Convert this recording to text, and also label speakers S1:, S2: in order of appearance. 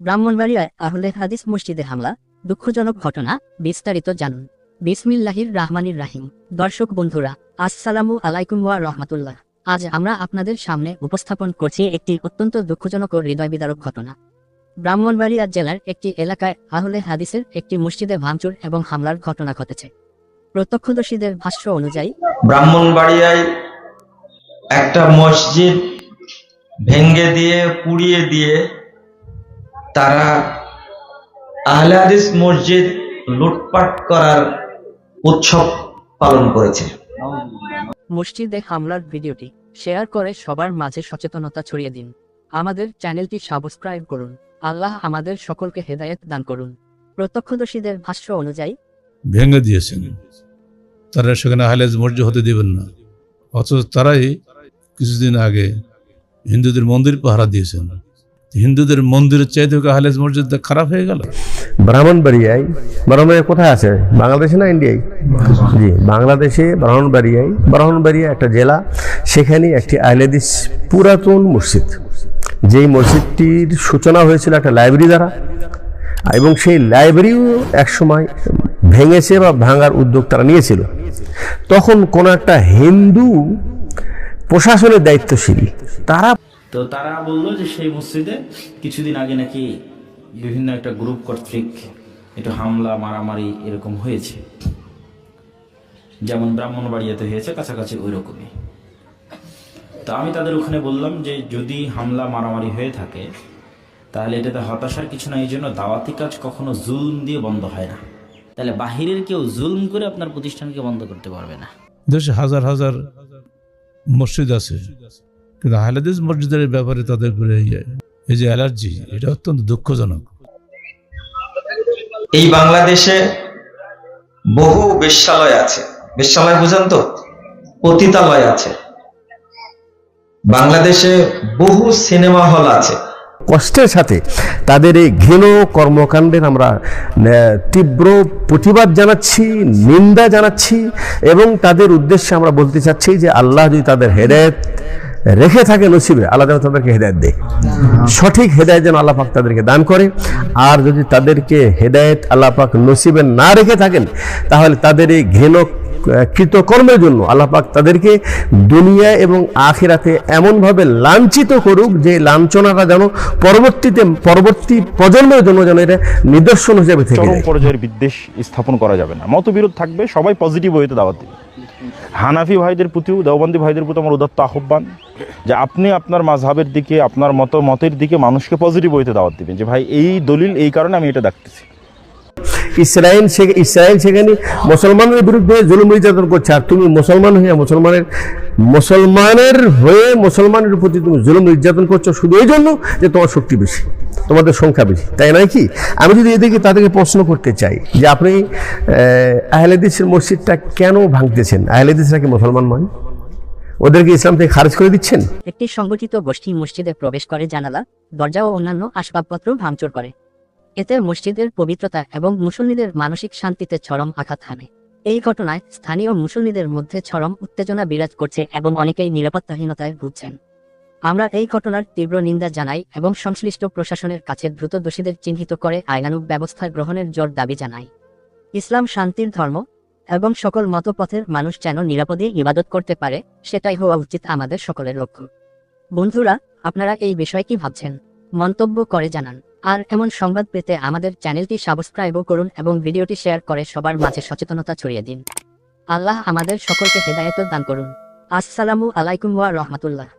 S1: ব্রাহ্মণবাড়িয়ায় আহলে হাদিস মসজিদে হামলা, দুঃখজনক ঘটনা, বিস্তারিত জানুন। বিসমিল্লাহির রাহমানির রাহিম। দর্শক বন্ধুরা, আসসালামু আলাইকুম ওয়া রহমাতুল্লাহ। আজ আমরা আপনাদের সামনে উপস্থাপন করছি একটি অত্যন্ত দুঃখজনক ও হৃদয় বিদারক ঘটনা। ব্রাহ্মণবাড়িয়া জেলার একটি এলাকায় আহলে হাদিসের একটি মসজিদে ভাঙচুর এবং হামলার ঘটনা ঘটেছে। প্রত্যক্ষদর্শীদের ভাষ্য অনুযায়ী,
S2: ব্রাহ্মণবাড়িয়ায় একটা মসজিদ ভেঙ্গে দিয়ে, পুড়িয়ে দিয়ে তারা আহলে হাদিস মসজিদ লুটপাট করার উৎসব পালন করেছে।
S1: মসজিদে হামলার ভিডিওটি শেয়ার করে সবার মাঝে সচেতনতা ছড়িয়ে দিন। আমাদের চ্যানেলটি সাবস্ক্রাইব করুন। আল্লাহ আমাদের সকলকে হেদায়েত দান করুন। প্রত্যক্ষদর্শীদের ভাষ্য অনুযায়ী
S3: ভেঙে দিয়েছেন। তারা সেখানে হাইলাজ মসজিদ হতে দেবেন না। অথচ তারাই কিছুদিন আগে হিন্দুদের মন্দির পাহারা দিয়েছেন। হিন্দুদের মন্দিরের চাইতে হাইলাজ মসজিদ খারাপ হয়ে গেল।
S4: ব্রাহ্মণবাড়িয়ায়, ব্রাহ্মণবাড়িয়া কোথায় আছে? বাংলাদেশে না ইন্ডিয়ায়? জি, বাংলাদেশে ব্রাহ্মণবাড়িয়ায়, ব্রাহ্মণবাড়িয়া একটা জেলা সেখানে একটি আইলেদিস পুরাতন মসজিদ। যেই মসজিদটির সূচনা হয়েছিল একটা লাইব্রেরি দ্বারা, এবং সেই লাইব্রেরিও একসময় ভেঙেছে বা ভাঙার উদ্যোগ তারা নিয়েছিল। তখন কোনো একটা হিন্দু প্রশাসনের দায়িত্বশীল, তারা
S5: তো তারা বলল যে সেই মসজিদে কিছুদিন আগে নাকি বিভিন্ন একটা গ্রুপ কর্তৃক একটু হামলা, মারামারি এরকম হয়েছে। যেমন ব্রাহ্মণবাড়িয়াতে হয়েছে, কাছাকাছি ওই রকমই তো আমি তাদের ওখানে বললাম যে যদি হামলা, মারামারি হয়ে থাকে, তাহলে এটাতে হতাশার কিছু না এই জন্য দাওয়াতি কাজ কখনো জুলম দিয়ে বন্ধ হয় না। তাহলে বাহিরের কেউ জুলম করে আপনার প্রতিষ্ঠানকে বন্ধ করতে পারবে না।
S3: দেশে হাজার হাজার মসজিদ আছে কিন্তু হাইলাদিস মসজিদের ব্যাপারে তাদের উপরে এই- এই যে অ্যালার্জি এটা অত্যন্ত দুঃখজনক।
S2: এই বাংলাদেশে বহু বেশ্যালয় আছে। বেশ্যালয় বুঝেন তো? পতিতালয় আছে। বাংলাদেশে বহু সিনেমা হল আছে।
S4: কষ্টের সাথে তাদের এই ঘৃণ কর্মকাণ্ডের আমরা আহ, তীব্র প্রতিবাদ জানাচ্ছি নিন্দা জানাচ্ছি এবং তাদের উদ্দেশ্যে আমরা বলতে চাচ্ছি যে আল্লাহ যদি তাদের হেদায়ত রেখে থাকে নসিবে আল্লাহ যেন তাদেরকে হেদায়ত দেয়। সঠিক হেদায়ত যেন আল্লাহ পাক তাদেরকে দান করে। আর যদি তাদেরকে হেদায়ত আল্লাহ পাক নসিবে না রেখে থাকেন তাহলে তাদের এই ঘৃণ কৃতকর্মের জন্য আল্লাহ পাক তাদেরকে দুনিয়া এবং আখেরাতে এমনভাবে লাঞ্ছিত করুক যে লাঞ্ছনাটা যেন পরবর্তীতে পরবর্তী প্রজন্মের জন্য যেন এটা নিদর্শন হিসেবে থেকে
S6: পর্যায়ের বিদ্বেষ স্থাপন করা যাবে না। মতবিরোধ থাকবে সবাই পজিটিভ ওয়েতে দাওয়াত দিবে। হানাফি ভাইদের প্রতিও, দেওবন্দি ভাইদের প্রতি আমার উদাত্ত আহ্বান যে আপনি আপনার মাঝহাবের দিকে, আপনার মত মতের দিকে মানুষকে পজিটিভ হইতে দাওয়াত দিবেন যে, ভাই, এই দলিল এই কারণে আমি এটা দেখতেছি।
S4: ইসরায়েল ইসরায়েল সেখানে মুসলমানের বিরুদ্ধে জুলুম নির্যাতন করছে। আর তুমি মুসলমান হয়ে মুসলমানের মুসলমানের হয়ে মুসলমানের প্রতি তুমি জুলুম নির্যাতন করছ শুধু এই জন্য যে তোমার শক্তি বেশি, তোমাদের সংখ্যা বেশি। তাই নয় কি? আমি যদি এদিকে তাদেরকে প্রশ্ন করতে চাই যে আপনি আহলেদিসের মসজিদটা কেন ভাঙতেছেন? আহলেদিসরা কি মুসলমান নয়? ওদেরকে ইসলাম থেকে খারিজ করে দিচ্ছেন?
S1: একটি সংগঠিত গোষ্ঠী মসজিদে প্রবেশ করে জানালা, দরজা ও অন্যান্য আসবাবপত্র ভাঙচুর করে। এতে মসজিদের পবিত্রতা এবং মুসল্লিদের মানসিক শান্তিতে চরম আঘাত হানে। এই ঘটনায় স্থানীয় মুসল্লিদের মধ্যে চরম উত্তেজনা বিরাজ করছে এবং অনেকেই নিরাপত্তাহীনতায় ভুগছেন। আমরা এই ঘটনার তীব্র নিন্দা জানাই এবং সংশ্লিষ্ট প্রশাসনের কাছে দ্রুত দোষীদের চিহ্নিত করে আইনানুগ ব্যবস্থা গ্রহণের জোর দাবি জানাই। ইসলাম শান্তির ধর্ম এবং সকল মতপথের মানুষ যেন নিরাপদে ইবাদত করতে পারে, সেটাই হওয়া উচিত আমাদের সকলের লক্ষ্য। বন্ধুরা, আপনারা এই বিষয়ে কি ভাবছেন? মন্তব্য করে জানান। আর এমন সংবাদ পেতে আমাদের চ্যানেলটি সাবস্ক্রাইবও করুন এবং ভিডিওটি শেয়ার করে সবার মাঝে সচেতনতা ছড়িয়ে দিন। আল্লাহ আমাদের সকলকে হেদায়ত দান করুন। আসসালামু আলাইকুম ওয়া রহমাতুল্লাহ।